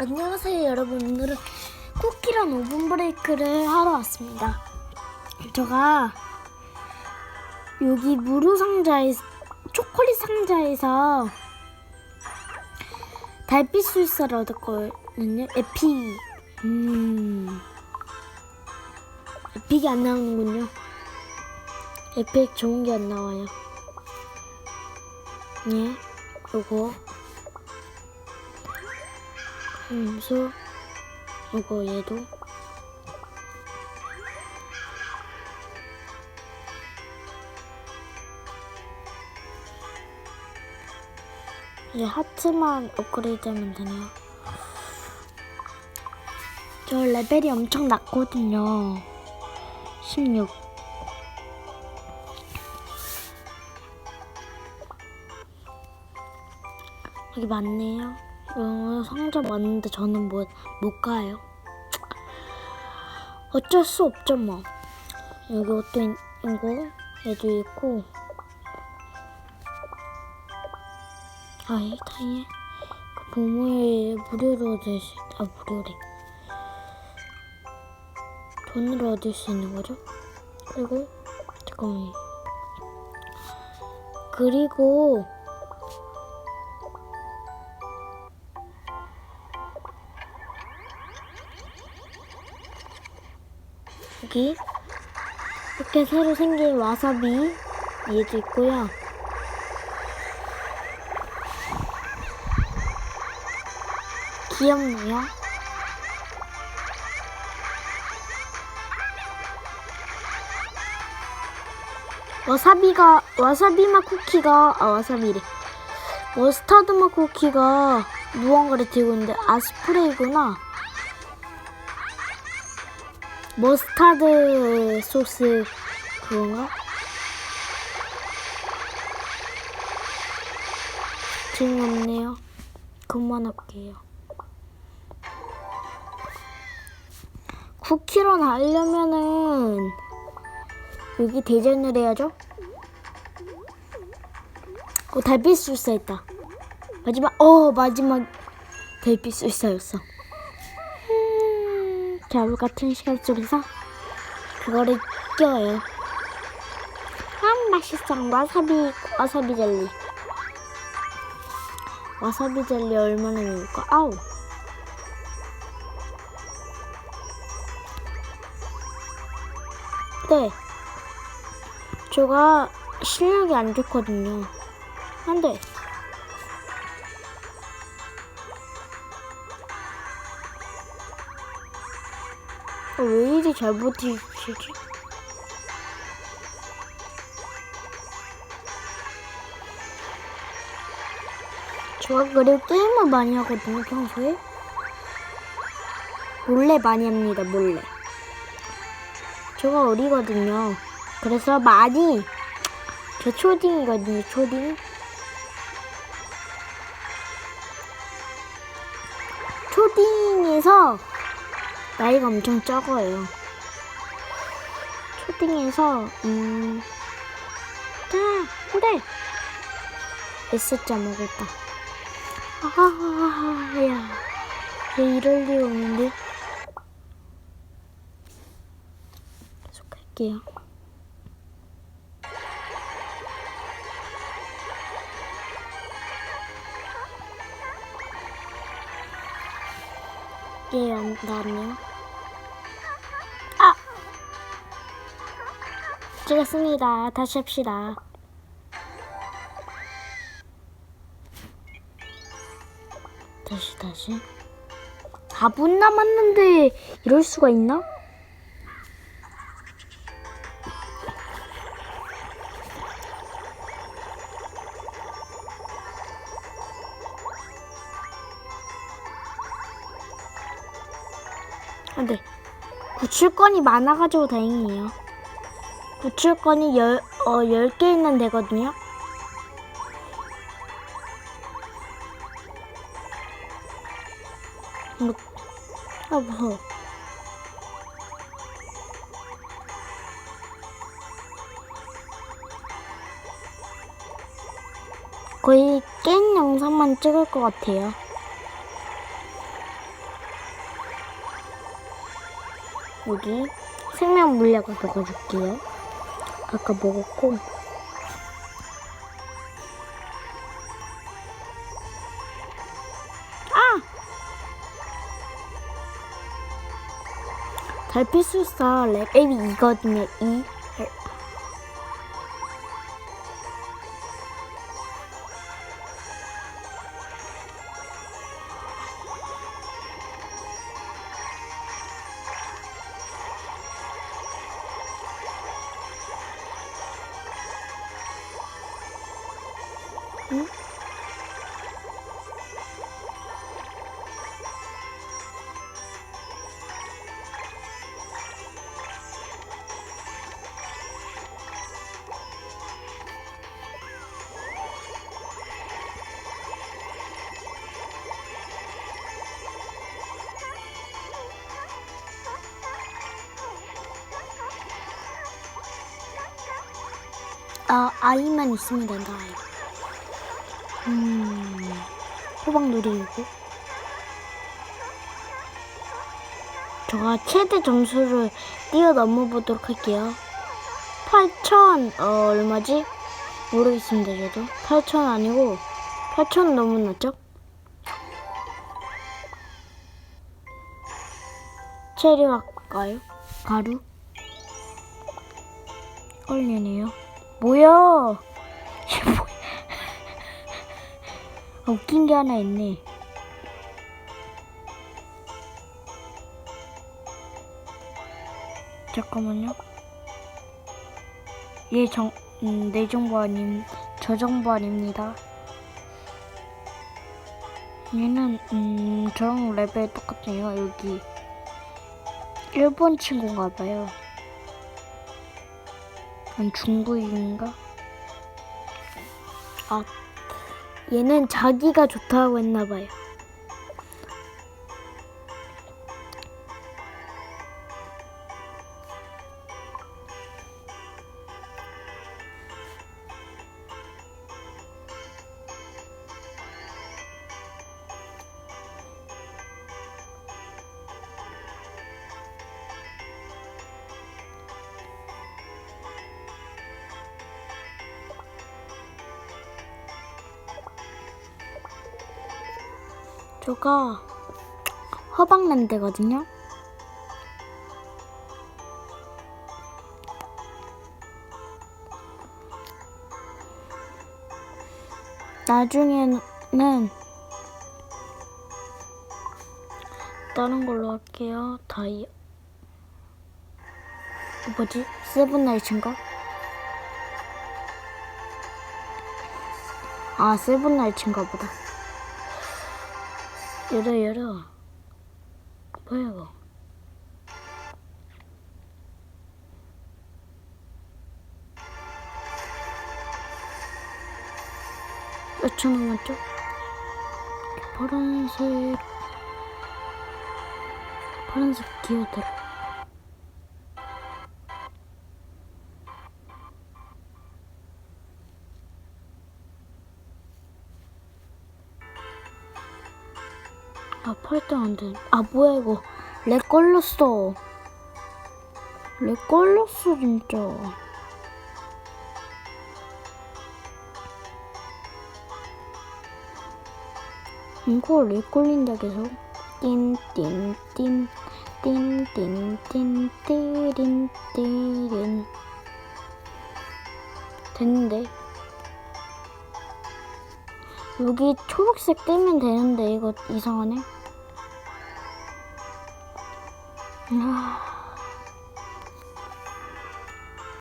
안녕하세요 여러분. 오늘은 쿠키랑 오븐 브레이크를 하러 왔습니다. 제가 여기 무료 상자에 초콜릿 상자에서 달빛 술사를 얻었거든요. 에픽 음. 에픽이 안 나오는군요. 에픽 좋은 게 안 나와요. 예 요거 음수. 이거 얘도. 이제 하트만 업그레이드 하면 되네요. 저 레벨이 엄청 낮거든요. 16 여기 많네요 어, 상자 많은데 저는 뭐, 못 가요. 어쩔 수 없죠, 뭐. 여기 옷도 있, 이거, 얘도 있고. 아이, 다행해. 그 보물 무료로 얻을 수, 있, 아, 무료래. 돈으로 얻을 수 있는 거죠? 그리고, 잠깐만요. 그리고, 여기 이렇게 새로 생긴 와사비 얘도 있고요. 귀엽네요. 와사비가 와사비 맛 쿠키가 아 와사비래. 머스타드 맛 쿠키가 무언가를 들고 있는데 아 스프레이구나. 머스타드 소스 그건가? 재미없네요. 그만 할게요. 9kg 하려면은 여기 대전을 해야죠. 어 달빛 술사 있다. 마지막 어 마지막 달빛 술사였어. 겨울 같은 시간 속에서 그거를 껴요. 아 맛있어. 와사비 와사비 젤리. 와사비 젤리 얼마나 먹을까? 아우. 네. 제가 실력이 안 좋거든요. 안 돼. 어, 왜 이리 잘 버티시지? 제가 그래 게임을 많이 하거든요, 평소에. 몰래 많이 합니다, 몰래. 제가 어리거든요. 그래서 많이, 저 초딩이거든요, 초딩. 초딩에서 나이가 엄청 적어요. 초딩에서 음, 자, 근데 S자 먹었다. 아야, 왜 이럴 리 없는데? 계속 할게요. 예, 나왔네요. 찍었습니다. 다시 합시다. 다시, 다시. 4분 남았는데 이럴 수가 있나? 안 돼. 구출권이 많아가지고 다행이에요. 구출권이 10, 어, 10개 있는 데거든요. 뭐, 아 뭐. 거의 게임 영상만 찍을 것 같아요. 여기 생명 물약을 넣어줄게요. 아까 먹었고. 아! 달빛술사 레벨이 2거든요, 2. 아, 아이만 있으면 된다, 아이. 음, 호박놀이이고. 제가 최대 점수를 뛰어넘어 보도록 할게요. 8천, 어, 얼마지? 모르겠습니다, 저도. 8천 아니고, 8천 너무 낮죠? 체리 할까요? 가루? 얼려네요. 뭐야? 웃긴 게 하나 있네. 잠깐만요. 얘 정, 음, 내 정보 아님, 저 정보 아닙니다. 얘는, 음, 저랑 레벨 똑같네요. 여기. 일본 친구인가 봐요. 한 중국인가? 아, 얘는 자기가 좋다고 했나 봐요. 저가 허방랜드거든요. 나중에는 다른 걸로 할게요. 다이 어, 뭐지? 세븐나이츠인가? 아 세븐나이츠인가 보다. 열어 열어 뭐야 이거 몇천 원 맞죠? 파란색 파란색 기어들 안 돼. 아, 뭐야, 이거. 렉 걸렸어. 렉 걸렸어, 진짜. 이거 렉 걸린다, 계속. 띵, 띵, 띵, 띵, 띵, 띵, 띠린, 띠린. 됐는데. 여기 초록색 뜨면 되는데, 이거 이상하네. 아,